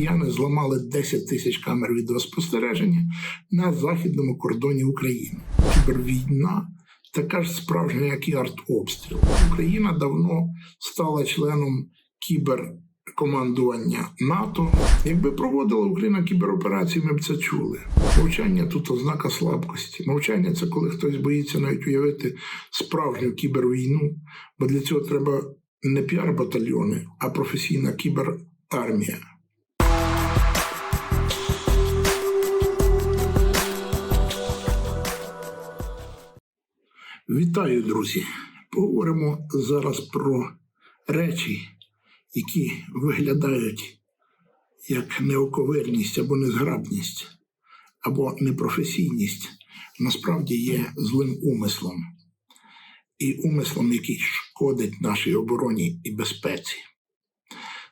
росіяни зламали 10 тисяч камер відеоспостереження на західному кордоні України. Кібервійна така ж справжня, як і артобстріл. Україна давно стала членом кіберкомандування НАТО. Якби проводила Україна кібероперації, ми б це чули. Мовчання тут ознака слабкості. Мовчання це коли хтось боїться навіть уявити справжню кібервійну, бо для цього треба не піар-батальйони, а професійна кіберармія. Вітаю, друзі! Поговоримо зараз про речі, які виглядають як неоковирність або незграбність, або непрофесійність, насправді є злим умислом і умислом, який шкодить нашій обороні і безпеці.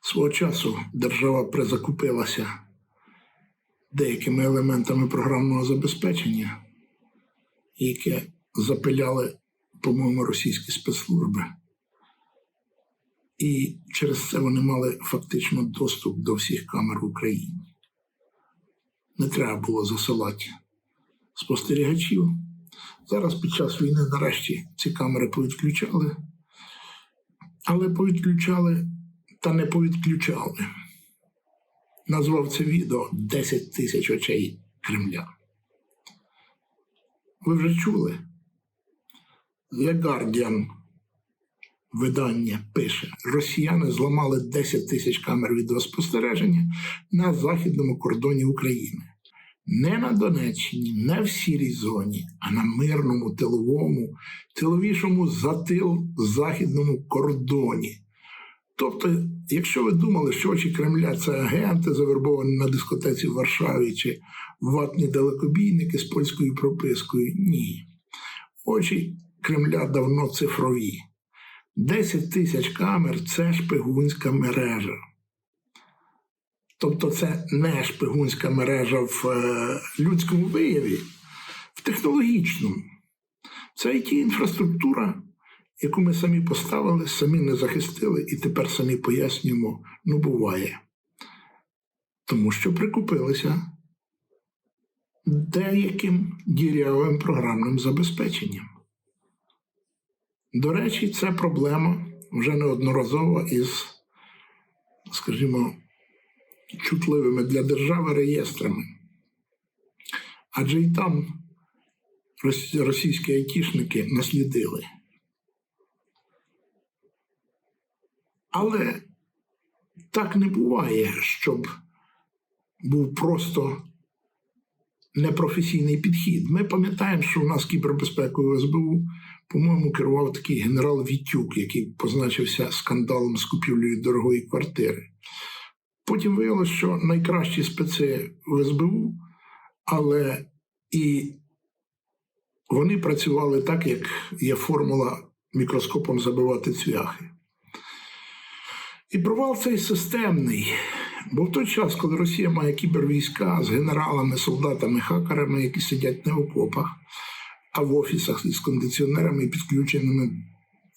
Свого часу держава призакупилася деякими елементами програмного забезпечення, яке запиляли, по-моєму, російські спецслужби. І через це вони мали фактично доступ до всіх камер в Україні. Не треба було засилати спостерігачів. Зараз під час війни, нарешті, ці камери повідключали, але повідключали та не повідключали. Назвав це відео 10 тисяч очей Кремля. Ви вже чули? The Guardian видання пише: Росіяни зламали 10 тисяч камер відеоспостереження на західному кордоні України. Не на Донеччині, не в сірій зоні, а на мирному тиловому, тиловішому затил західному кордоні. Тобто, якщо ви думали, що очі Кремля це агенти, завербовані на дискотеці в Варшаві чи ватні далекобійники з польською пропискою, ні. Очі Кремля давно цифрові. 10 тисяч камер це шпигунська мережа. Тобто, це не шпигунська мережа в е, людському вияві, в технологічному. Це it інфраструктура, яку ми самі поставили, самі не захистили, і тепер самі пояснюємо, ну буває. Тому що прикупилися деяким дірявим програмним забезпеченням. До речі, це проблема вже неодноразово із, скажімо, чутливими для держави реєстрами. Адже і там російські айтішники наслідили. Але так не буває, щоб був просто непрофесійний підхід. Ми пам'ятаємо, що у нас кібербезпекою СБУ, по-моєму, керував такий генерал Вітюк, який позначився скандалом з купівлею дорогої квартири. Потім виявилося, що найкращі специ в СБУ, але і вони працювали так, як є формула мікроскопом забивати цвяхи. І провал цей системний. Бо в той час, коли Росія має кібервійська з генералами, солдатами, хакерами, які сидять не в окопах, а в офісах із кондиціонерами і підключеними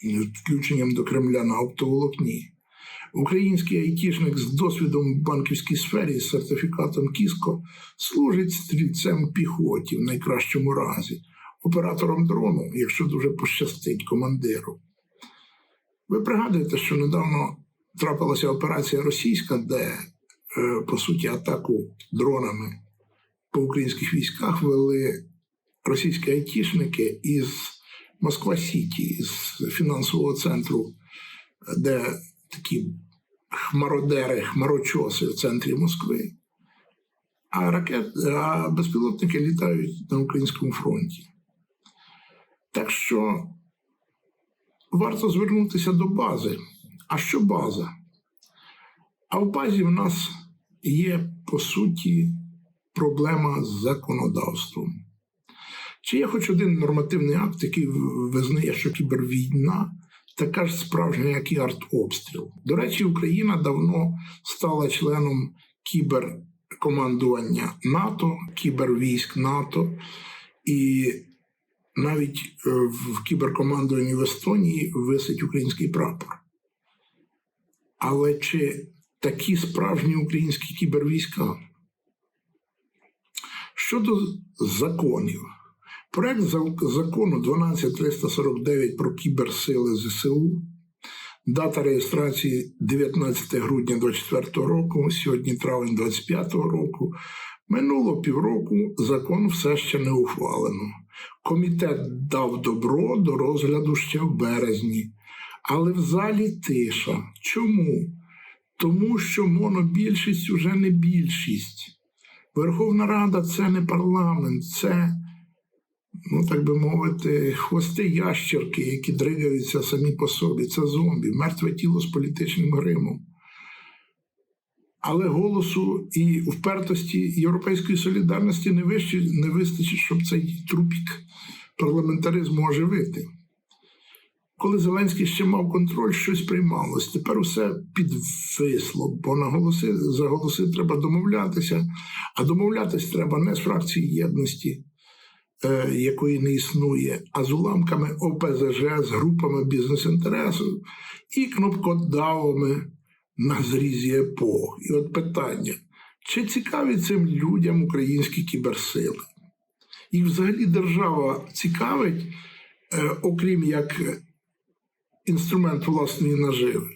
підключенням до Кремля на оптоволокні, український айтішник з досвідом в банківській сфері з сертифікатом Кіско служить стрільцем піхоті в найкращому разі, оператором дрону, якщо дуже пощастить командиру. Ви пригадуєте, що недавно трапилася операція російська, де по суті, атаку дронами по українських військах вели російські айтішники із Москва Сіті, з фінансового центру, де такі хмародери, хмарочоси в центрі Москви. А ракет, а безпілотники літають на українському фронті. Так що варто звернутися до бази. А що база? А в базі в нас є по суті проблема з законодавством. Чи є хоч один нормативний акт, який визнає, що кібервійна така ж справжня, як і артобстріл? До речі, Україна давно стала членом кіберкомандування НАТО, кібервійськ НАТО, і навіть е, в кіберкомандуванні в Естонії висить український прапор. Але чи такі справжні українські кібервійська. Щодо законів, проект закону 12349 про кіберсили ЗСУ, дата реєстрації 19 грудня 2024 року, сьогодні травень 2025 року. Минуло півроку, закон все ще не ухвалено. Комітет дав добро до розгляду ще в березні, але в залі тиша. Чому? Тому що монобільшість уже не більшість. Верховна Рада це не парламент, це, ну так би мовити, хвости ящерки, які дригаються самі по собі. Це зомбі, мертве тіло з політичним гримом. Але голосу і впертості європейської солідарності не, вищі, не вистачить, щоб цей трупік парламентаризму оживити. Коли Зеленський ще мав контроль, щось приймалось. Тепер усе підвисло, бо на голоси, за голоси треба домовлятися, а домовлятись треба не з фракції єдності, е, якої не існує, а з уламками ОПЗЖ, з групами бізнес-інтересу і кнопкодавами на зрізі епох. І от питання: чи цікаві цим людям українські кіберсили? Їх взагалі держава цікавить, е, окрім як інструмент власної наживи?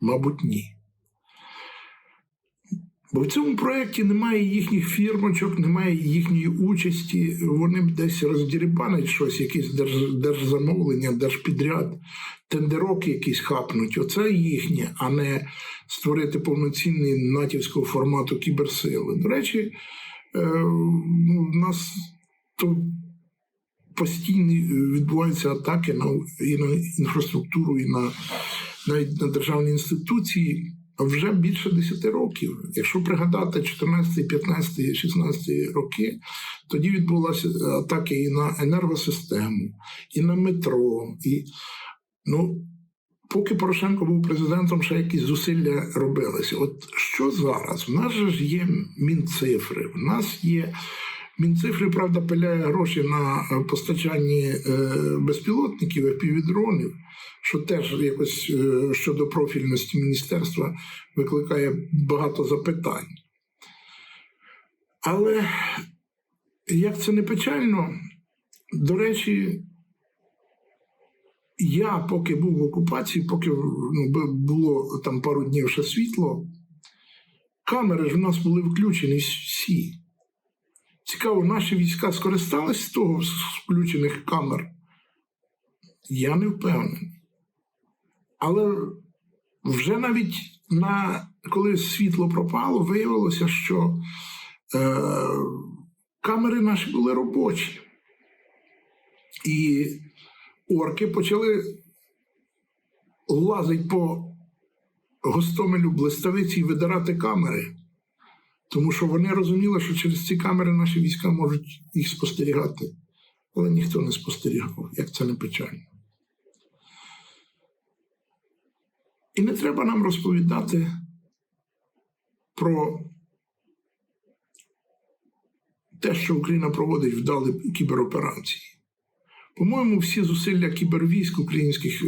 Мабуть, ні. Бо в цьому проєкті немає їхніх фірмочок, немає їхньої участі. Вони десь роздірібанять щось, якесь держ, держзамовлення, держпідряд, тендерок якісь хапнуть. Оце їхнє, а не створити повноцінний натівського формату кіберсили. До речі, е, ну, в нас то постійно відбуваються атаки на, і на інфраструктуру, і на навіть на державні інституції вже більше 10 років. Якщо пригадати 14, 15, 16 роки, тоді відбулися атаки і на енергосистему, і на метро. І, ну, Поки Порошенко був президентом, ще якісь зусилля робилися. От що зараз? В нас же ж є мінцифри, в нас є. Мінцифри, правда, пиляє гроші на постачанні е, безпілотників, FPV-дронів, що теж якось е, щодо профільності міністерства викликає багато запитань. Але як це не печально, до речі, я поки був в окупації, поки ну, було там пару днів ще світло, камери ж у нас були включені всі. Цікаво, наші війська скористались з того з включених камер. Я не впевнений. Але вже навіть на, коли світло пропало, виявилося, що е, камери наші були робочі. І орки почали лазити по Гостомелю блиставиці і видирати камери. Тому що вони розуміли, що через ці камери наші війська можуть їх спостерігати. Але ніхто не спостерігав, як це не печально. І не треба нам розповідати про те, що Україна проводить вдалі кібероперації. По-моєму, всі зусилля кібервійськ українських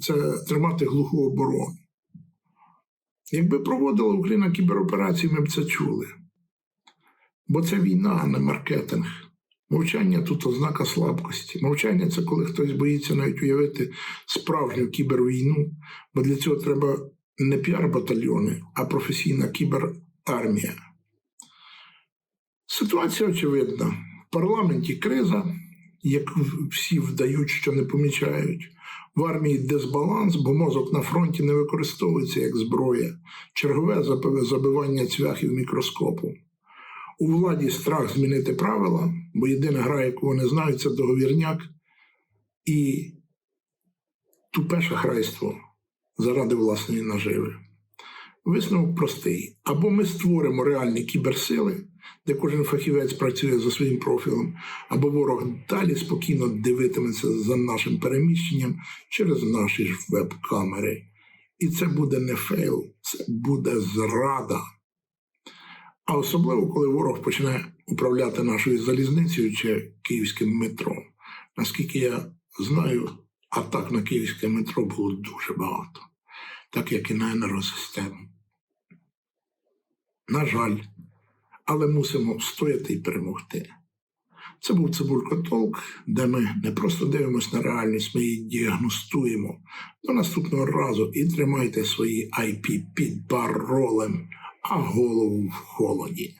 це тримати глуху оборону. Якби проводила Україна кібероперації, ми б це чули. Бо це війна, а не маркетинг. Мовчання тут ознака слабкості. Мовчання це коли хтось боїться навіть уявити справжню кібервійну, бо для цього треба не піар-батальйони, а професійна кіберармія. Ситуація очевидна. В парламенті криза, як всі вдають, що не помічають. В армії дисбаланс, бо мозок на фронті не використовується як зброя, чергове забивання цвяхів мікроскопу. У владі страх змінити правила, бо єдина гра, яку вони знають, це договірняк і тупе шахрайство заради власної наживи. Висновок простий: або ми створимо реальні кіберсили, де кожен фахівець працює за своїм профілем, або ворог далі спокійно дивитиметься за нашим переміщенням через наші ж веб-камери. І це буде не фейл, це буде зрада. А особливо, коли ворог почне управляти нашою залізницею чи київським метро. Наскільки я знаю, атак на київське метро було дуже багато. так як і на енергосистему. На жаль, але мусимо встояти і перемогти. Це був Цибулько Толк, де ми не просто дивимося на реальність, ми її діагностуємо. До наступного разу і тримайте свої IP під паролем, а голову в холоді.